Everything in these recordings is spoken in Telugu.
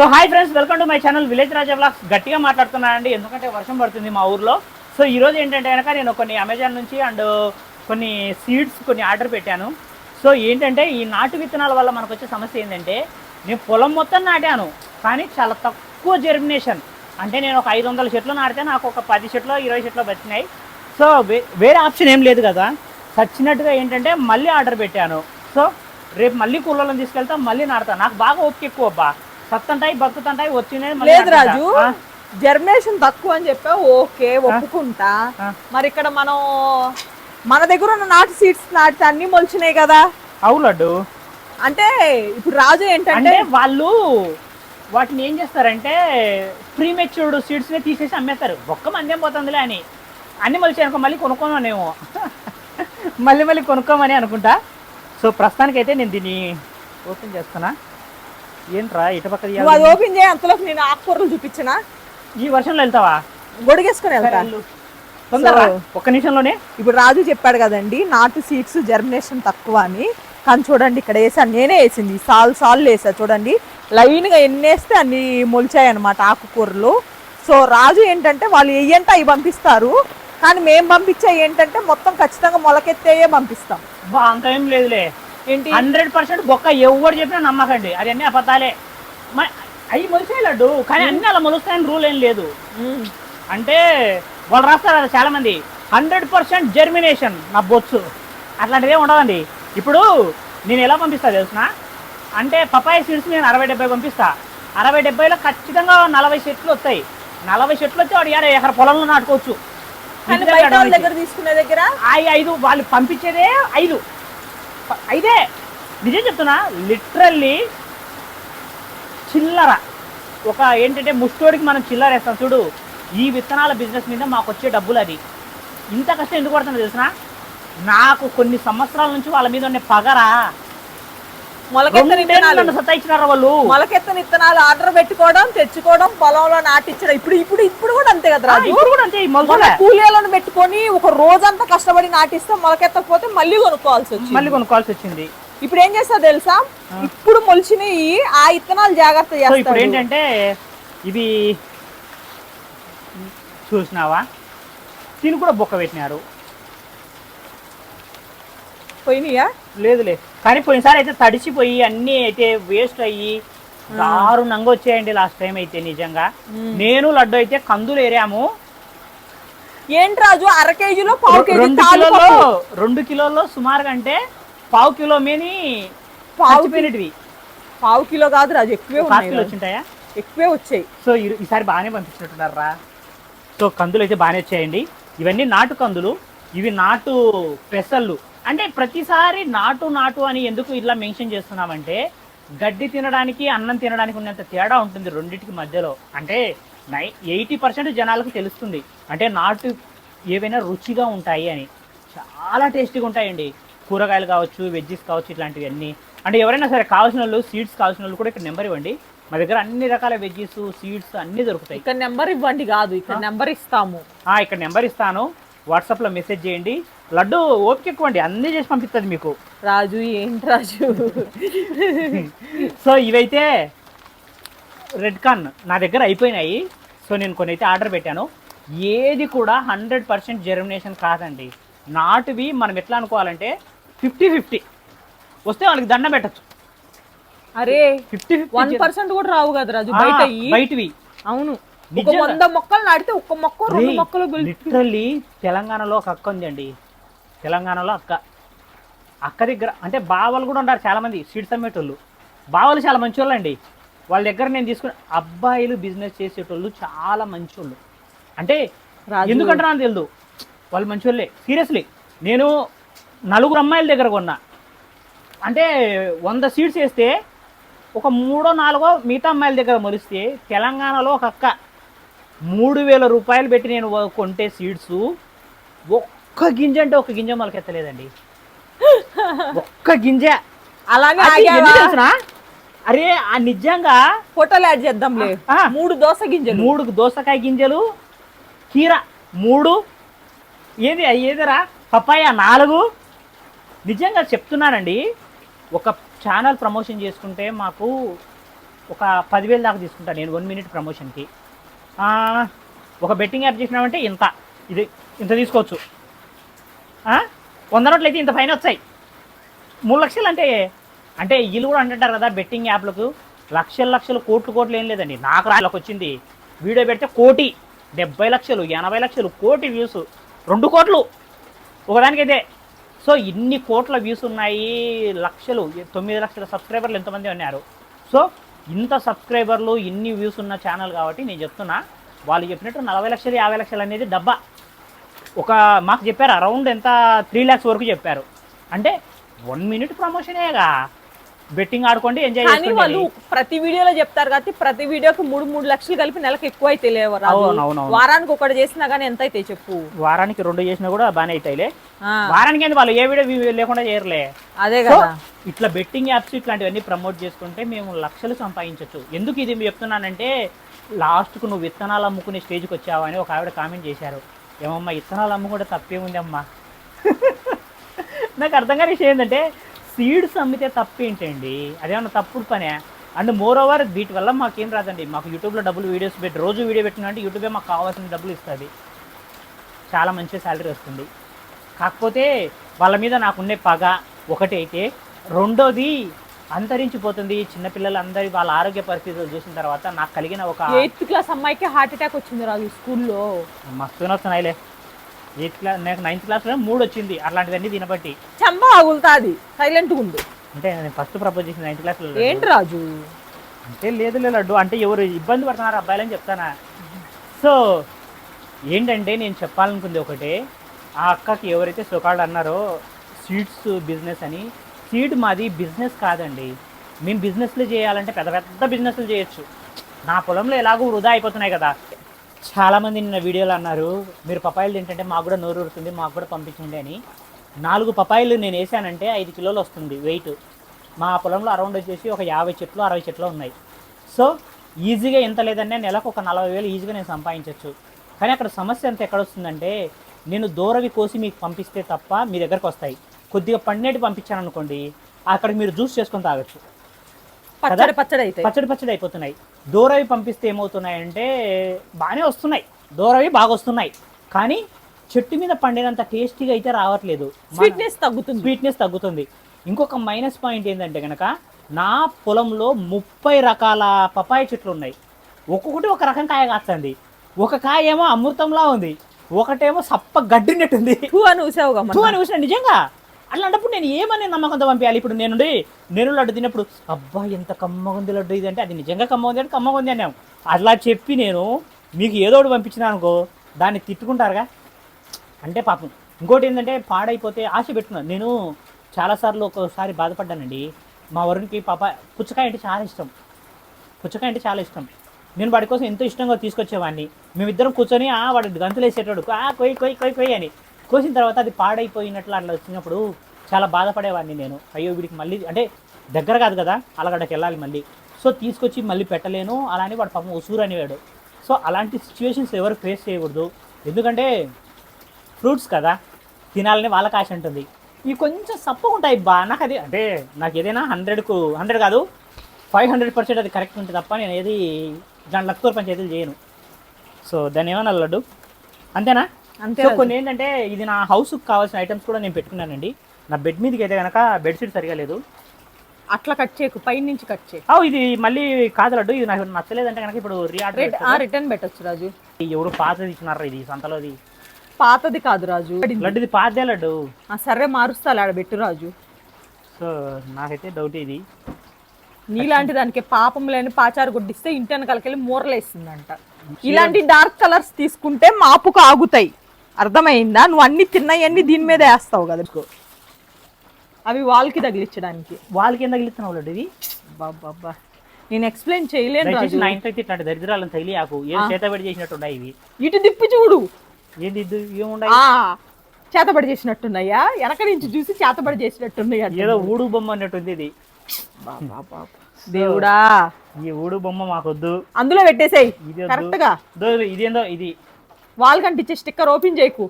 So hi friends welcome to my channel village Raja vlogs గట్టిగా మాట్లాడుతున్నానండి. ఎందుకంటే వర్షం పడుతుంది మా ఊర్లో. సో ఈరోజు ఏంటంటే కనుక నేను కొన్ని అమెజాన్ నుంచి అండ్ కొన్ని సీడ్స్ కొన్ని ఆర్డర్ పెట్టాను. సో ఏంటంటే ఈ నాటు విత్తనాల వల్ల మనకు వచ్చే సమస్య ఏంటంటే నేను పొలం మొత్తం నాటాను కానీ చాలా తక్కువ జెర్మినేషన్ అంటే నేను ఒక ఐదు వందల చెట్లు నాటితే నాకు ఒక పది చెట్లు ఇరవై చెట్లు వచ్చినాయి సో వే- వేరే ఆప్షన్ ఏం లేదు కదా. చచ్చినట్టుగా ఏంటంటే మళ్ళీ ఆర్డర్ పెట్టాను. సో రేపు మళ్ళీ కూలలో తీసుకెళ్తా మళ్ళీ నాడతాను నాకు బాగా ఓపిక ఎక్కువ అబ్బా. సత్తంటాయి బతుకుతంటాయి వచ్చినాయి లేదు. రాజు. ఆ, జర్మినేషన్ తక్కువ అని చెప్పావు ఓకే ఒప్పుకుంటా. మరి ఇక్కడ మనం మన దగ్గర ఉన్న నాటు సీడ్స్ నాటితే అన్ని మొలిచినాయి కదా. అవు లడ్డు. అంటే ఇప్పుడు రాజు ఏంటంటే వాళ్ళు వాటిని ఏం చేస్తారంటే ప్రీమెచ్యూర్డ్ సీడ్స్ నే తీసేసి అమ్మేస్తారు. ఒక్క మంది ఏం పోతుందిలే అని. అన్ని మలిచి అనుకో మళ్ళీ కొనుక్కోమనేమో. మళ్ళీ మళ్ళీ కొనుక్కోమని అనుకుంటా. సో ప్రస్తుతానికైతే నేను దీన్ని ఓపెన్ చేస్తున్నా. ఏంట్రా ఇటుపక్క నువ్వు అది? ఓపెన్ చేయి అంతలోకి నేను ఆకుకూరలు చూపించిన. ఈ వర్షంలో వెళ్తావా? గొడిగేసుకొని వెళ్తా. తొందరగా ఒక్క నిమిషంలోనే. ఇప్పుడు రాజు చెప్పాడు కదండి నాటు సీడ్స్ జర్మినేషన్ తక్కువ అని. కానీ చూడండి ఇక్కడ వేసాను నేనే వేసింది. సాల్ సాల్ వేసా చూడండి. లైన్గా ఎన్ని వేస్తే అన్ని మొలిచాయి అనమాట ఆకుకూరలు. సో రాజు ఏంటంటే వాళ్ళు వెయ్యంటే అవి పంపిస్తారు. కానీ మేము పంపించే ఏంటంటే మొత్తం ఖచ్చితంగా మొలకెత్తేయే పంపిస్తాం. అంత ఏం లేదులే. ఏంటి? హండ్రెడ్ పర్సెంట్ బొక్క ఎవరు చెప్పినా నమ్మకండి. అది అన్నీ అబద్ధాలే. అవి మొలిసాయి లడ్డు కానీ అన్ని అలా మొలుస్తాయని రూల్ ఏం లేదు. అంటే వాళ్ళు రాస్తారు కదా చాలా మంది హండ్రెడ్ పర్సెంట్ జర్మినేషన్ నా బొచ్చు. అట్లాంటిది ఏమి ఉండదండి. ఇప్పుడు నేను ఎలా పంపిస్తా తెలుసిన? అంటే పపాయ సీడ్స్ నేను అరవై డెబ్బై పంపిస్తా. అరవై డెబ్బైలో ఖచ్చితంగా నలభై చెట్లు వస్తాయి. నలభై చెట్లు వచ్చి వాడు యాభై ఎకర పొలంలో నాటుకోవచ్చు. దగ్గర తీసుకునే దగ్గర? ఐదు వాళ్ళు పంపించేదే ఐదు. అయితే నిజం చెప్తున్నా లిటరల్లీ చిల్లర. ఒక ఏంటంటే ముష్టోడికి మనం చిల్లర వేస్తాం. చూడు ఈ విత్తనాల బిజినెస్ మీద మాకు వచ్చే డబ్బులు అది. ఇంత కష్టం ఎందుకు పడుతుందో తెలిసిన? నాకు కొన్ని సంవత్సరాల నుంచి వాళ్ళ మీద ఉన్న పగరా మొలకెత్తని రెండేళ్ళు విత్తనాలు నన్ను సతాయించినారు వాళ్ళు? మొలకెత్తని విత్తనాలు ఆర్డర్ పెట్టుకోవడం తెచ్చుకోవడం పొలంలో నాటించడం. ఇప్పుడు ఇప్పుడు ఇప్పుడు కూడా అంతే కదా ఇప్పుడు కూడా అంతే. కూలీలను పెట్టుకొని ఒక రోజంతా కష్టపడి నాటిస్తే మొలకెత్తకపోతే మళ్ళీ కొనుక్కోవాల్సి వచ్చింది. మళ్ళీ కొనుక్కోవాల్సి వచ్చింది. ఇప్పుడు ఏం చేస్తా తెలుసా? ఇప్పుడు మొలిచినవి ఆ ఇత్తనాలు జాగ్రత్త ఇప్పుడు ఏంటంటే ఇవి చూసినావా? దీన్ని కూడా బొక్క పెట్టినారు. పోయినాయా? లేదులే. కానీ పోయినసారి అయితే తడిసిపోయి అన్నీ అయితే వేస్ట్ అయ్యి దారుణంగా వచ్చాయండి లాస్ట్ టైం అయితే నిజంగా. నేను లడ్డు అయితే కందులు ఏరాము. ఏంటి రాజు? అర కేజీలో పావు కేజీ రెండు కిలోలో. రెండు కిలోల్లో సుమారుగా అంటే పావు కిలో మీని పావు చచ్చిపోయినటివి. పావు కిలో కాదు రాజు ఎక్కువే కిలో. వచ్చింటాయా? ఎక్కువే వచ్చాయి. సో ఈసారి బాగానే పంపించినట్టున్నారా సో కందులు అయితే బాగానే వచ్చాయండి. ఇవన్నీ నాటు కందులు ఇవి నాటు పెసళ్ళు. అంటే ప్రతిసారి నాటు నాటు అని ఎందుకు ఇలా మెన్షన్ చేస్తున్నామంటే గడ్డి తినడానికి అన్నం తినడానికి ఉన్నంత తేడా ఉంటుంది రెండింటికి మధ్యలో. అంటే నై ఎయిటీ పర్సెంట్ జనాలకు తెలుస్తుంది. అంటే నాటు ఏవైనా రుచిగా ఉంటాయి అని. చాలా టేస్టీగా ఉంటాయండి. కూరగాయలు కావచ్చు వెజ్జెస్ కావచ్చు ఇట్లాంటివి అన్నీ. అంటే ఎవరైనా సరే కావాల్సిన వాళ్ళు సీడ్స్ కావాల్సిన వాళ్ళు కూడా ఇక్కడ నెంబర్ ఇవ్వండి. మా దగ్గర అన్ని రకాల వెజ్జెస్ సీడ్స్ అన్నీ దొరుకుతాయి. ఇక్కడ నెంబర్ ఇవ్వండి కాదు ఇక్కడ నెంబర్ ఇస్తాము. ఇక్కడ నెంబర్ ఇస్తాను. వాట్సాప్లో మెసేజ్ చేయండి. లడ్డు ఓపిక ఎక్కువ అండి అన్నీ చేసి పంపిస్తుంది మీకు. రాజు ఏంటి రాజు? సో ఇవైతే రెడ్ కార్న్ నా దగ్గర అయిపోయినాయి. సో నేను కొన్ని అయితే ఆర్డర్ పెట్టాను. ఏది కూడా హండ్రెడ్ పర్సెంట్ జెర్మినేషన్ కాదండి. నాటువి మనం ఎట్లా అనుకోవాలంటే ఫిఫ్టీ ఫిఫ్టీ వస్తే వాళ్ళకి దండం పెట్టచ్చు. అరే ఫిఫ్టీ వన్ పర్సెంట్ కూడా రావు కదా రాజు బయట. బయటవి. అవును. వంద మొక్కలు నాటితే ఒక్క మొక్క రెండు మొక్కలు లిటరల్లీ తెలంగాణలో ఒక అక్క ఉందండి. తెలంగాణలో అక్క. అక్క దగ్గర అంటే బావలు కూడా ఉన్నారు చాలా మంది సీడ్స్ అమ్మేటోళ్ళు. బావలు చాలా మంచోళ్ళు అండి వాళ్ళ దగ్గర నేను తీసుకున్న అబ్బాయిలు బిజినెస్ చేసేటోళ్ళు చాలా మంచోళ్ళు. అంటే. ఎందుకంటే నాకు తెలియదు వాళ్ళు మంచోళ్ళే. సీరియస్లీ. నేను నలుగురు అమ్మాయిల దగ్గర కొన్నా. అంటే వంద సీడ్స్ వేస్తే ఒక మూడో నాలుగో మిగతా అమ్మాయిల దగ్గర మొలిస్తే తెలంగాణలో ఒక అక్క. మూడు వేల రూపాయలు పెట్టి నేను కొంటే సీడ్స్. ఒక్క గింజ అంటే ఒక్క గింజ మొలకెత్తలేదండి ఒక్క గింజ. అలానే తెలుసునా? అరే ఆ నిజంగా ఫోటోలు యాడ్ చేద్దాంలే. ఆ. మూడు దోస గింజలు. మూడు దోసకాయ గింజలు కీర మూడు ఏది ఏదిరా? పపాయ నాలుగు. నిజంగా చెప్తున్నానండి ఒక ఛానల్ ప్రమోషన్ చేసుకుంటే మాకు ఒక పదివేలు దాకా తీసుకుంటాను నేను వన్ మినిట్ ప్రమోషన్కి. ఒక బెట్టింగ్ యాప్ చేసినామంటే ఇంత. ఇది ఇంత తీసుకోవచ్చు? వంద నోట్లు అయితే ఇంత పైన వచ్చాయి. మూడు లక్షలు అంటే అంటే వీళ్ళు కూడా అంటుంటారు కదా బెట్టింగ్ యాప్లకు లక్షల లక్షలు కోట్లు కోట్లు ఏం లేదండి. నాకు రాళ్ళకి వచ్చింది. వీడియో పెడితే కోటి డెబ్బై లక్షలు ఎనభై లక్షలు కోటి వ్యూస్ రెండు కోట్లు. ఒకదానికైతే సో ఇన్ని కోట్ల వ్యూస్ ఉన్నాయి లక్షలు తొమ్మిది లక్షల సబ్స్క్రైబర్లు ఎంతమంది ఉన్నారు. సో ఇంత సబ్స్క్రైబర్లు ఇన్ని వ్యూస్ ఉన్న ఛానల్ కాబట్టి నేను చెప్తున్నా వాళ్ళు చెప్పినట్టు నలభై లక్షలు యాభై లక్షలు అనేది డబ్బా. ఒక మాకు చెప్పారు అరౌండ్ ఎంత త్రీ ల్యాక్స్ వరకు చెప్పారు. అంటే వన్ మినిట్ ప్రమోషనేగా. బెట్టింగ్ ఆడుకోండి ఎంజాయ్ కానీ వాళ్ళు ప్రతి వీడియోలో చెప్తారు కాబట్టి ప్రతి వీడియోకి మూడు మూడు లక్షలు కలిపి నెలకు ఎక్కువ అయితే. వారానికి ఒకటి చేసినా కానీ ఎంత అయితే చెప్పు. వారానికి రెండు చేసినా కూడా బాగానే అవుతాయిలే వారానికి ఏంది వాళ్ళు ఏ వీడియో లేకుండా చేయరులే. అదే కదా. ఇట్లా బెట్టింగ్ యాప్స్ ఇట్లాంటివన్నీ ప్రమోట్ చేసుకుంటే మేము లక్షలు సంపాదించవచ్చు ఎందుకు ఇది చెప్తున్నానంటే లాస్ట్కు నువ్వు విత్తనాలు అమ్ముకునే స్టేజ్కి వచ్చావా అని ఒక ఆవిడ కామెంట్ చేశారు. ఏమమ్మా ఇత్తనాలు అమ్ముకుంటే తప్పే ఉంది అమ్మా నాకు అర్థం కాని విషయం ఏంటంటే సీడ్స్ అమ్మితే తప్పేంటండి? అదేమన్నా తప్పుడు పనే? అండ్ మోర్ ఓవర్ వీటి వల్ల మాకేం రాదండి? మాకు యూట్యూబ్లో డబ్బులు వీడియోస్ పెట్టి రోజు వీడియో పెట్టినంటే యూట్యూబే మాకు కావాల్సిన డబ్బులు ఇస్తుంది. చాలా మంచి శాలరీ వస్తుంది. కాకపోతే వాళ్ళ మీద నాకుండే పగ ఒకటి అయితే రెండోది అంతరించిపోతుంది. చిన్నపిల్లలు అందరి వాళ్ళ ఆరోగ్య పరిస్థితులు చూసిన తర్వాత నాకు కలిగిన ఒక ఎయిత్ క్లాస్ అమ్మాయికి హార్ట్ అటాక్ వచ్చింది రాజు స్కూల్లో. మస్తుగా వస్తున్నాయిలే. ఎయిత్ క్లాస్ నాకు నైన్త్ క్లాస్లో మూడు వచ్చింది. అట్లాంటివన్నీ దీనబట్టి చెంబ ఆగులుతాది. సైలెంట్ ఉండు. అంటే నేను ఫస్ట్ ప్రపోజ్ చేసింది నైన్త్ క్లాస్లో ఏంటి రాజు? అంటే లేదు లేదు లడ్డు. అంటే ఎవరు ఇబ్బంది పడుతున్నారు అబ్బాయిలని చెప్తానా? సో ఏంటంటే నేను చెప్పాలనుకుంది ఒకటే. ఆ అక్కకి ఎవరైతే సుఖాడు అన్నారో సీడ్స్ బిజినెస్ అని సీడ్ మాది బిజినెస్ కాదండి. మేము బిజినెస్లు చేయాలంటే పెద్ద పెద్ద బిజినెస్లు చేయొచ్చు. నా పొలంలో ఎలాగో వృధా అయిపోతున్నాయి కదా. చాలామంది నిన్న వీడియోలు అన్నారు మీరు పపాయిలు తింటే మాకు కూడా నోరు ఉడుతుంది మాకు కూడా పంపించండి అని. నాలుగు పపాయిలు నేను వేసానంటే ఐదు కిలోలు వస్తుంది వెయిట్ మా పొలంలో అరౌండ్ వచ్చేసి ఒక యాభై చెట్లు అరవై చెట్లు ఉన్నాయి. సో ఈజీగా ఎంత లేదన్నా నెలకు ఒక నలభై వేలు ఈజీగా నేను సంపాదించవచ్చు కానీ అక్కడ సమస్య అంత ఎక్కడ వస్తుందంటే నేను దూరవి కోసి మీకు పంపిస్తే తప్ప మీ దగ్గరకు వస్తాయి. కొద్దిగా పండినట్టు పంపించాను అనుకోండి అక్కడ మీరు జ్యూస్ చేసుకొని తాగొచ్చు. పచ్చడి పచ్చడి అయితే. పచ్చడి పచ్చడి అయిపోతున్నాయి. దూరవి పంపిస్తే ఏమవుతున్నాయంటే బాగానే వస్తున్నాయి. దూరవి బాగా వస్తున్నాయి. కానీ చెట్టు మీద పండినంత టేస్టీగా అయితే రావట్లేదు. స్వీట్నెస్ తగ్గుతుంది. స్వీట్నెస్ తగ్గుతుంది. ఇంకొక మైనస్ పాయింట్ ఏంటంటే కనుక నా పొలంలో ముప్పై రకాల పపాయ చెట్లు ఉన్నాయి. ఒక్కొక్కటి ఒక రకం కాయ కాస్తుంది. ఒక కాయ ఏమో అమృతంలా ఉంది. ఒకటేమో సప్ప గడ్డినట్టుంది టూ అని టూ అని నిజంగా? అట్లాంటప్పుడు నేను ఏమని నమ్మకంతో పంపించాలి? ఇప్పుడు నేను నేను లడ్డు తిన్నప్పుడు అబ్బా ఎంత కమ్మగుంది లడ్డు ఇది అంటే అది నిజంగా కమ్మగుంది అంటే కమ్మగుంది అన్నాము అట్లా చెప్పి నేను మీకు ఏదో ఒకటి పంపించిన అనుకో దాన్ని తిట్టుకుంటారుగా. అంటే పాపం. ఇంకోటి ఏంటంటే పాడైపోతే ఆశ పెట్టుకున్నాను. నేను చాలాసార్లు ఒకసారి బాధపడ్డానండి. మా వరుణ్కి పాప పుచ్చకాయ అంటే చాలా ఇష్టం. పుచ్చకాయ అంటే చాలా ఇష్టం. నేను వాడి కోసం ఎంతో ఇష్టంగా తీసుకొచ్చేవాడిని. మేమిద్దరం కూర్చొని ఆ వాడు గంతులు వేసేటోడు ఆ కొయ్యి కొయ్యి కొయ్యి కొయ్యి అని. కోసిన తర్వాత అది పాడైపోయినట్లు అట్లా వచ్చినప్పుడు చాలా బాధపడేవాడిని నేను. అయ్యో వీడికి మళ్ళీ అంటే దగ్గర కాదు కదా అలగడకి వెళ్ళాలి మళ్ళీ. సో తీసుకొచ్చి మళ్ళీ పెట్టలేను అలా అని వాడు పాపం ఉసూరు అనేవాడు. సో అలాంటి సిచ్యువేషన్స్ ఎవరు ఫేస్ చేయకూడదు. ఎందుకంటే ఫ్రూట్స్ కదా తినాలని వాళ్ళకి ఆశ ఉంటుంది. ఇవి కొంచెం సప్పగా ఉంటాయి బా నాకు అది అంటే నాకు ఏదైనా హండ్రెడ్కు హండ్రెడ్ కాదు ఫైవ్ హండ్రెడ్ పర్సెంట్ అది కరెక్ట్ ఉంటుంది తప్ప నేను ఏది దాని లక్తూరు పంచాయతీలు చేయను. సో దాన్ని ఏమన్నా లడ్డు? అంతేనా? అంతే సో. కొన్ని ఏంటంటే ఇది నా హౌస్కి కావాల్సిన ఐటమ్స్ కూడా నేను పెట్టుకున్నానండి. నా బెడ్ మీదకి అయితే కనుక బెడ్షీట్ సరిగా లేదు. అట్లా కట్ చేయకు పై నుంచి కట్ చేయి ఇది మళ్ళీ కాదు లడ్డు ఇది నాకు నచ్చలేదంటే కనుక ఇప్పుడు రీఆర్డర్ రిటర్న్ పెట్టొచ్చు? రాజు. ఎవరు పాతది ఇచ్చినారా ఇది సంతలోది? పాతది కాదు రాజు. లడ్డు ఇది పాతదే లడ్డు. ఆ, సరే మారుస్తా ఆడ పెట్టు రాజు. సో నాకైతే డౌట్ ఇది. నీలాంటి దానికి పాపం లేని పాచారు గుడ్డిస్తే ఇంటి వెనకాలకెళ్ళి మూరలేస్తుందంట. ఇలాంటి డార్క్ కలర్స్ తీసుకుంటే మాపుకు ఆగుతాయి. అర్థమైందా? నువ్వు అన్ని తిన్నవన్నీ దీని మీద వేస్తావు కదా అవి వాళ్ళకి తగిలించడానికి వాళ్ళకి ఏం తగిలిస్తున్నావు లడ్డు ఇది బాబా నేను ఎక్స్ప్లెయిన్ చేయలేను రాజు. నా ఇట్లాంటి దరిద్రాలను తగిలియాకు ఏం చేతబడి చేసినట్టు ఉన్నాయి ఇవి. ఇటు దిప్పి చూడు. ఏంది ఏముండయి చేతబడి చేసినట్టున్నాయా? వెనక నుంచి చూసి చేతబడి చేసినట్టున్నాయి. ఏదో ఊడు బొమ్మ అన్నట్టుంది ఇది. దేవుడా. ఈ ఊడు బొమ్మ మాకొద్దు. అందులో పెట్టేసేయ్. కరెక్ట్గా ఇదేందో ఇది. వాల్ కంటించే స్టిక్కర్ ఓపెన్ చేయకు.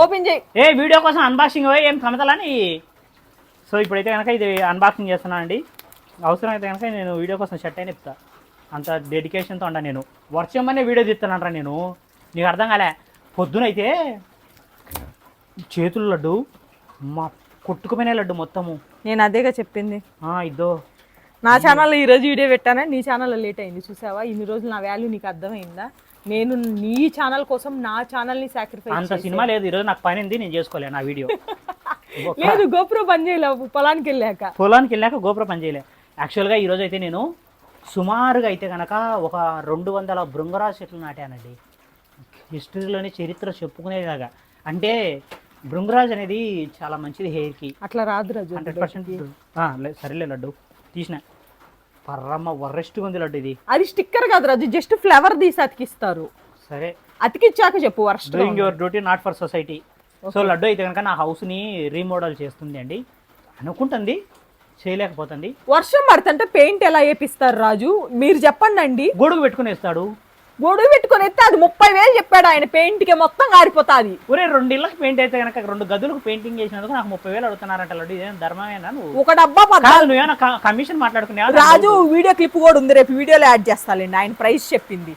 ఓపెన్ చేయి. ఏ వీడియో కోసం అన్బాక్సింగ్ ఏం సమతలని సో ఇప్పుడైతే కనుక ఇది అన్బాక్సింగ్ చేస్తున్నానండి. అవసరం అయితే కనుక నేను వీడియో కోసం సెట్ అయిన చెప్తా అంత డెడికేషన్తో ఉండా నేను. వర్షం అనే వీడియో తీస్తానంటరా నేను. నీకు అర్థం కాలే? పొద్దునైతే చేతులు లడ్డు మా కొట్టుకుపోయిన లడ్డు మొత్తము. నేను అదేగా చెప్పింది. ఆ, ఇద్దో. నా ఛానల్లో ఈ రోజు వీడియో పెట్టానా నీ ఛానల్లో లేట్ అయింది. చూసావా? ఇన్ని రోజులు నా వాల్యూ నీకు అర్థమైందా? నేను నీ ఛానల్ కోసం నా ఛానల్ని సాక్రిఫైస్ అంత సినిమా లేదు ఈరోజు నాకు పని ఉంది నేను చేసుకోలే నా వీడియో. లేదు గోపురం పని చేయలేవు పొలానికి వెళ్ళాక. పొలానికి వెళ్ళాక గోపురం పని చేయలే. యాక్చువల్గా ఈరోజు అయితే నేను సుమారుగా అయితే కనుక ఒక రెండు వందల భృంగరాజు చెట్లు నాటానండి. హిస్టరీలోని చరిత్ర చెప్పుకునేలాగా. అంటే భృంగరాజ్ అనేది చాలా మంచిది హెయిర్కి. అట్లా రాదు రాజు. హండ్రెడ్ పర్సెంట్ సరేలే లడ్డు. తీసిన. పర్రమ్మ వరెస్ట్గా ఉంది లడ్డు ఇది. అది స్టిక్కర్ కాదు రాజు జస్ట్ ఫ్లవర్ తీసి అతికిస్తారు. సరే. అతికిచ్చాక చెప్పు worst doing your duty not for society so laddu అయితే కనుక నా హౌస్ని రీమోడల్ చేస్తుంది అండి. అనుకుంటుంది చేయలేకపోతుంది. వర్షం పడుతుంటే పెయింట్ ఎలా వేపిస్తారు రాజు? మీరు చెప్పండి అండి గొడుగు పెట్టుకునేస్తాడు. గొడుగు పెట్టుకొని ఎత్తే అది ముప్పై వేలు చెప్పాడు ఆయన. పెయింట్కి మొత్తం ఆరిపోతాది ఒరే రెండు ఇళ్ళకి పెయింట్ అయితే కనుక రెండు గదులకు పెయింటింగ్ చేసినందుకు నాకు ముప్పై వేలు అడుగుతున్నారంట లడ్డు. ఇదేం ధర్మమేనా నువ్వు? ఒక డబ్బా పద్నాలుగు క- కమిషన్ మాట్లాడుకునే రాజు వీడియో క్లిప్ కూడా ఉంది. రేపు వీడియోలో యాడ్ చేస్తాలేండి. ఆయన ప్రైస్ చెప్పింది.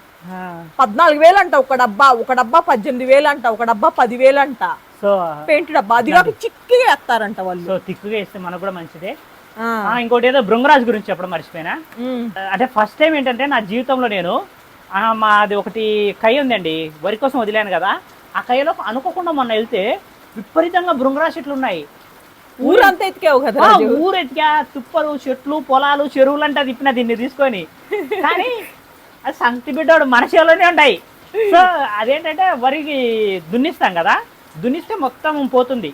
పద్నాలుగు వేలు అంట ఒక డబ్బా. ఒక డబ్బా పద్దెనిమిది వేలు అంట. ఒక డబ్బా పదివేలు అంట. సో పెయింట్ డబ్బా. అది కాక చిక్కిగా వేస్తారంట వాళ్ళు. సో తిక్కుగా ఇస్తే మనకు కూడా మంచిదే. ఇంకోటి ఏదో భృంగరాజ్ గురించి చెప్పడం మర్చిపోయినా. అంటే ఫస్ట్ టైం ఏంటంటే నా జీవితంలో నేను మాది ఒకటి కై ఉందండి. వరి కోసం వదిలాను కదా. ఆ కైలో అనుకోకుండా మొన్న వెళ్తే విపరీతంగా భృంగరాజ్ చెట్లు ఉన్నాయి. ఊరంతా ఎత్తికావు కదా ఊరు ఎతికా తుప్పలు చెట్లు పొలాలు చెరువులు అంటే తిప్పిన దీన్ని తీసుకొని. కానీ అది సంక్తి బిడ్డోడు మన చేలోనే ఉంటాయి సో అదేంటంటే వరికి దున్నిస్తాం కదా. దున్నిస్తే మొత్తం పోతుంది.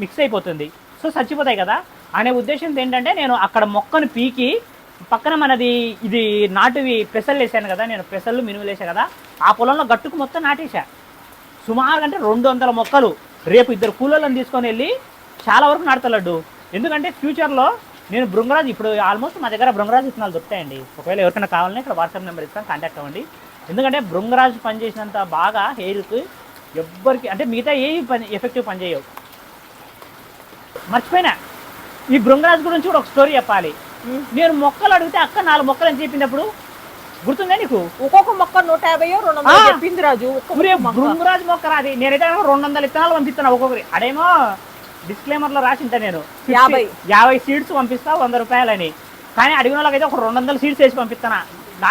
మిక్స్ అయిపోతుంది. సో చచ్చిపోతాయి కదా. అనే ఉద్దేశంతో ఏంటంటే నేను అక్కడ మొక్కను పీకి పక్కన మనది ఇది నాటువి పెసలు వేసాను కదా నేను పెసలు మినుములు వేసాను కదా ఆ పొలంలో గట్టుకు మొత్తం నాటేశా. సుమారు అంటే రెండు వందల మొక్కలు. రేపు ఇద్దరు కూలోళ్ళని తీసుకొని వెళ్ళి చాలా వరకు నాటుతలడ్డు ఎందుకంటే ఫ్యూచర్లో నేను బృంగరాజ్ ఇప్పుడు ఆల్మోస్ట్ మా దగ్గర బృంగరాజు విత్తనాలు దొరుకుతాయండి. ఒకవేళ ఎవరికైనా కావాలని ఇక్కడ వాట్సాప్ నెంబర్ ఇస్తాను కాంటాక్ట్ అవ్వండి. ఎందుకంటే బృంగరాజు పనిచేసినంత బాగా హెయిర్కి ఎవ్వరికి అంటే మిగతా ఏ పని ఎఫెక్టివ్ పనిచేయవు మర్చిపోయినా. ఈ బృంగరాజ్ గురించి కూడా ఒక స్టోరీ చెప్పాలి. నేను మొక్కలు అడిగితే అక్క నాలుగు మొక్కలు అని చెప్పినప్పుడు గుర్తుందా నీకు? ఒక్కొక్క మొక్క నూట యాభై రెండు వందలు. చెప్పింది రాజు. ఒరే మొక్క. రాది. నేనైతే రెండు వందల విత్తనాలు పంపిస్తాను ఒక్కొక్కరి. అడేమో డిస్క్లైమర్లో రాసి ఉంటా నేను యాభై. యాభై సీడ్స్ పంపిస్తా వంద రూపాయలని. కానీ అడిగిన వాళ్ళకైతే ఒక రెండు వందల సీడ్స్ వేసి పంపిస్తానా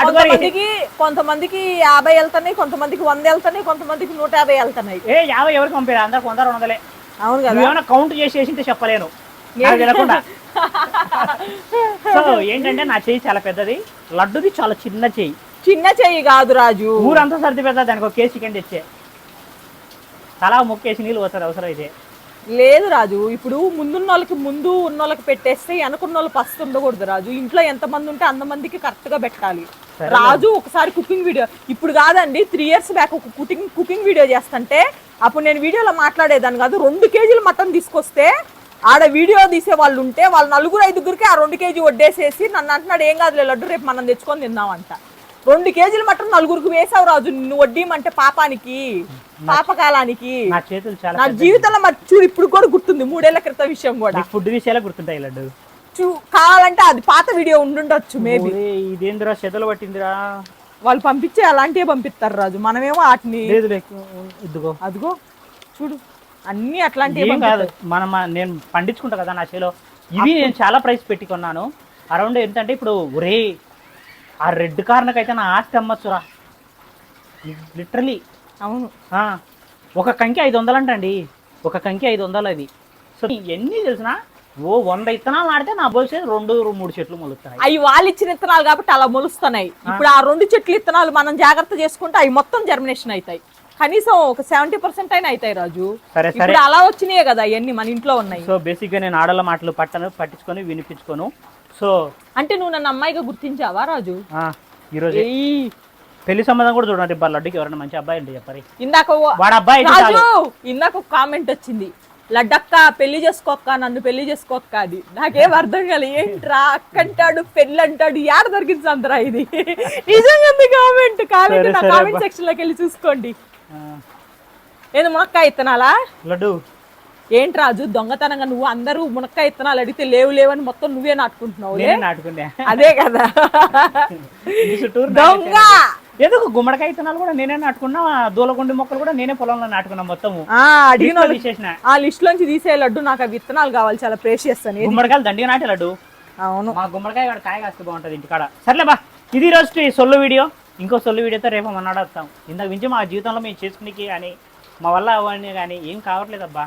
కొంతమందికి కొంతమందికి యాభై వెళ్తున్నాయి కొంతమందికి వంద వెళ్తున్నాయి కొంతమందికి నూట యాభై వెళ్తున్నాయి. ఏ యాభై ఎవరికి పంపారు? అందరికి వంద రెండు వందలే. అవును కదా. నువ్వేమైనా కౌంట్ చేసి చెప్పలేను. నాకు తెలియకుండా సో ఏంటంటే నా చెయ్యి చాలా పెద్దది. లడ్డుది చాలా చిన్న చెయ్యి చిన్న చెయ్యి కాదు రాజు. ఊరంతా సర్ది పెద్ద దానికి ఒక కేసు చికెన్ తెచ్చే. తలా ముక్కేసి నీళ్ళు పోతారు అవసరం అయితే. లేదు రాజు ఇప్పుడు ముందున్న వాళ్ళకి ముందు ఉన్న వాళ్ళకి పెట్టేస్తే వెనకున్న వాళ్ళు ఫస్ట్ ఉండకూడదు రాజు. ఇంట్లో ఎంత మంది ఉంటే అంతమందికి కరెక్ట్గా పెట్టాలి. రాజు ఒకసారి కుకింగ్ వీడియో ఇప్పుడు కాదండి త్రీ ఇయర్స్ బ్యాక్ ఒక కుకింగ్ కుకింగ్ వీడియో చేస్తుంటే అప్పుడు నేను వీడియోలో మాట్లాడేదాన్ని కాదు రెండు కేజీలు మటన్ తీసుకొస్తే ఆడ వీడియో తీసే వాళ్ళు ఉంటే వాళ్ళు నలుగురు ఐదుగురికి ఆ రెండు కేజీ వడ్డేసేసి నన్ను అంటున్నాడు ఏం కాదులే లడ్డు రేపు మనం తెచ్చుకొని తిందామంట. రెండు కేజీలు మటన్ నలుగురికి వేసావు రాజు నువ్వు వడ్డీమంటే పాపానికి పాపకాలానికి. నా చేతులు చాలా నా జీవితంలో మరి చూడు ఇప్పుడు కూడా గుర్తుంది మూడేళ్ళ క్రితం విషయం కూడా. ఫుడ్ విషయాలే గుర్తుంటాయి లడ్డు. చూ కావాలంటే అది పాత వీడియో ఉండుండొచ్చు మేబీ ఇదేందిరా చెదలు పట్టిందిరా? వాళ్ళు పంపించే అలాంటివే పంపిస్తారు రాజు మనమేమో వాటిని అదిగో చూడు. అన్ని అట్లాంటివి ఏం కాదు. మనం నేను పండించుకుంటా కదా నా చేలో. ఇవి నేను చాలా ప్రైస్ పెట్టి కొన్నాను. అరౌండ్ ఎంతంటే ఇప్పుడు ఒరే ఆ రెడ్ కార్నకైతే నా ఆస్తి అమ్మచ్చురా. లిటరలీ. అవును. ఒక కంకి ఐదు వందలు అంటండి. ఒక కంకి ఐదు వందలు అది. సో ఎన్ని తెలిసిన ఓ వంద ఇత్తనాలు నాడితే నా బోల్సే రెండు మూడు చెట్లు మొలుస్తున్నాయి అవి వాళ్ళు ఇచ్చిన విత్తనాలు కాబట్టి అలా మొలుస్తున్నాయి. ఇప్పుడు ఆ రెండు చెట్లు విత్తనాలు మనం జాగ్రత్త చేసుకుంటే అవి మొత్తం జర్మినేషన్ అవుతాయి. కనీసం ఒక సెవెంటీ పర్సెంట్ అయినా అవుతాయి రాజు. సరే సరే. ఇప్పుడు అలా వచ్చినాయే కదా అవన్నీ మన ఇంట్లో ఉన్నాయి. సో బేసిక్గా నేను ఆడల మాటలు పట్టను పట్టించుకొని వినిపించుకోను. సో అంటే నువ్వు నన్ను అమ్మాయిగా గుర్తించావా రాజు? ఆ, ఈరోజు ఏయ్, పెళ్ళి సంబంధం కూడా చూడండి బా లడ్డుకి ఎవరైనా మంచి అబ్బాయి అంటే చెప్పారు. ఇందాక ఓ- వాడు అబ్బాయి అయితే రాజు చాలు. ఇందాక ఒక కామెంట్ వచ్చింది. లడ్డక్క పెళ్ళి చేసుకోక్క నన్ను పెళ్ళి చేసుకోక్క అది. నాకేం అర్థం కాలే ఏంట్రా అక్క అంటాడు పెళ్ళి అంటాడు యాడ దొరికింది సంతరా ఇది. నిజంగా ఉంది కామెంట్ కామెంట్ సరే, నా సరే కామెంట్ అబ్బా. సెక్షన్లోకి వెళ్ళి చూసుకోండి. ఏది మునక్కాయ ఇత్తనాలా? లడ్డు. ఏంటి రాజు దొంగతనంగా నువ్వు అందరూ మునక్కాయ ఇత్తనాలు అడిగితే లేవు లేవని మొత్తం నువ్వే నాటుకుంటున్నావు నేనే నాటుకున్నా అదే కదా. దొంగ. ఎందుకు గుమ్మడికాయ విత్తనాలు కూడా నేనే నాటుకున్నా దూలగుండి మొక్కలు కూడా నేనే పొలంలో నాటుకున్నా మొత్తము. ఆ అడిగిన తీసేసిన. ఆ లిస్ట్ లోంచి తీసే లడ్డు నాకు ఆ విత్తనాలు కావాలి చాలా ప్రేషియస్ అని. గుమ్మడికాయలు దండిగా నాటే లడ్డు. అవును. మా గుమ్మడికాయ కాయ కాస్తే బాగుంటుంది ఇంటికాడ. సర్లే బా ఇది రోజు ఈ సొల్లు వీడియో. ఇంకో సొల్లు వీడియోతో రేపు మన్నాడు వస్తాం ఇంతకు మించి మా జీవితంలో మేము చేసుకునేకి కానీ మా వల్ల అవన్నీ కానీ ఏం కావట్లేదబ్బా.